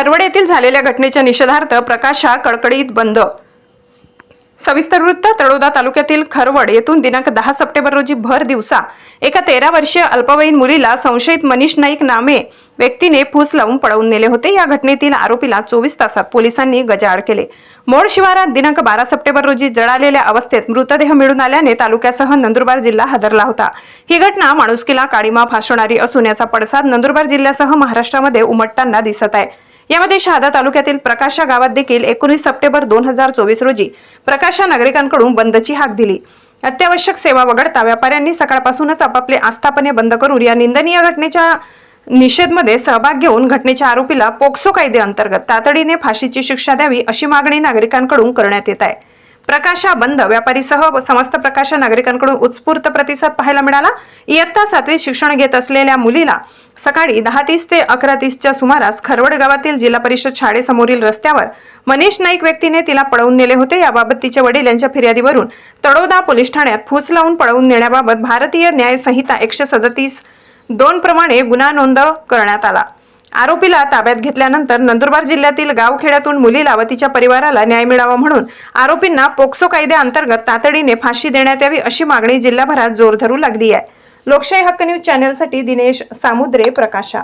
खरवड येथील झालेल्या घटनेच्या निषेधार्थ प्रकाश हा कडकडीत बंद. सविस्तर वृत्त तळोदा तालुक्यातील खरवड येथून दिनांक दहा सप्टेंबर रोजी भर दिवसा एका तेरा वर्षीय अल्पवयीन मुलीला संशयित मनीष नाईक नामे व्यक्तीने फूस लावून पळवून नेले होते. या घटनेतील आरोपीला चोवीस तासात पोलिसांनी गजाआड केले. मोड शिवारात दिनांक बारा सप्टेंबर रोजी जळालेल्या अवस्थेत मृतदेह मिळून आल्याने तालुक्यासह नंदुरबार जिल्हा हादरला होता. ही घटना माणुसकीला काळीमा फासणारी असून याचा पडसाद नंदुरबार जिल्ह्यासह महाराष्ट्रामध्ये उमटताना दिसत आहे. यामध्ये शहादा तालुक्यातील प्रकाशा गावात देखील एकोणीस सप्टेंबर दोन हजार चोवीस रोजी प्रकाशा नागरिकांकडून बंदची हाक दिली. अत्यावश्यक सेवा वगळता व्यापाऱ्यांनी सकाळपासूनच आपापले आस्थापने बंद करून या निंदनीय घटनेच्या निषेधमध्ये सहभाग घेऊन घटनेच्या आरोपीला पोक्सो कायद्याअंतर्गत तातडीने फाशीची शिक्षा द्यावी अशी मागणी नागरिकांकडून करण्यात येत आहे. प्रकाशा बंद. व्यापारीसह समस्त प्रकाशा नागरिकांकडून उत्स्फूर्त प्रतिसाद पाहायला मिळाला. इयत्ता सातवीत शिक्षण घेत असलेल्या मुलीला सकाळी दहा तीस ते अकरा तीसच्या सुमारास खरवड गावातील जिल्हा परिषद शाळेसमोरील रस्त्यावर मनीष नाईक व्यक्तीने तिला पळवून नेले होते. याबाबत तिचे वडील यांच्या फिर्यादीवरून तळोदा पोलीस ठाण्यात फूस लावून पळवून नेण्याबाबत भारतीय न्याय संहिता एकशे सदतीस दोन प्रमाणे गुन्हा नोंद करण्यात आला. आरोपीला ताब्यात घेतल्यानंतर नंदुरबार जिल्ह्यातील गावखेड्यातून मुलीला व तिच्या परिवाराला न्याय मिळावा म्हणून आरोपींना पोक्सो कायद्याअंतर्गत तातडीने फाशी देण्यात यावी अशी मागणी जिल्हाभरात जोर धरू लागली आहे. लोकशाही हक्क न्यूज चॅनेलसाठी दिनेश सामुद्रे प्रकाशा.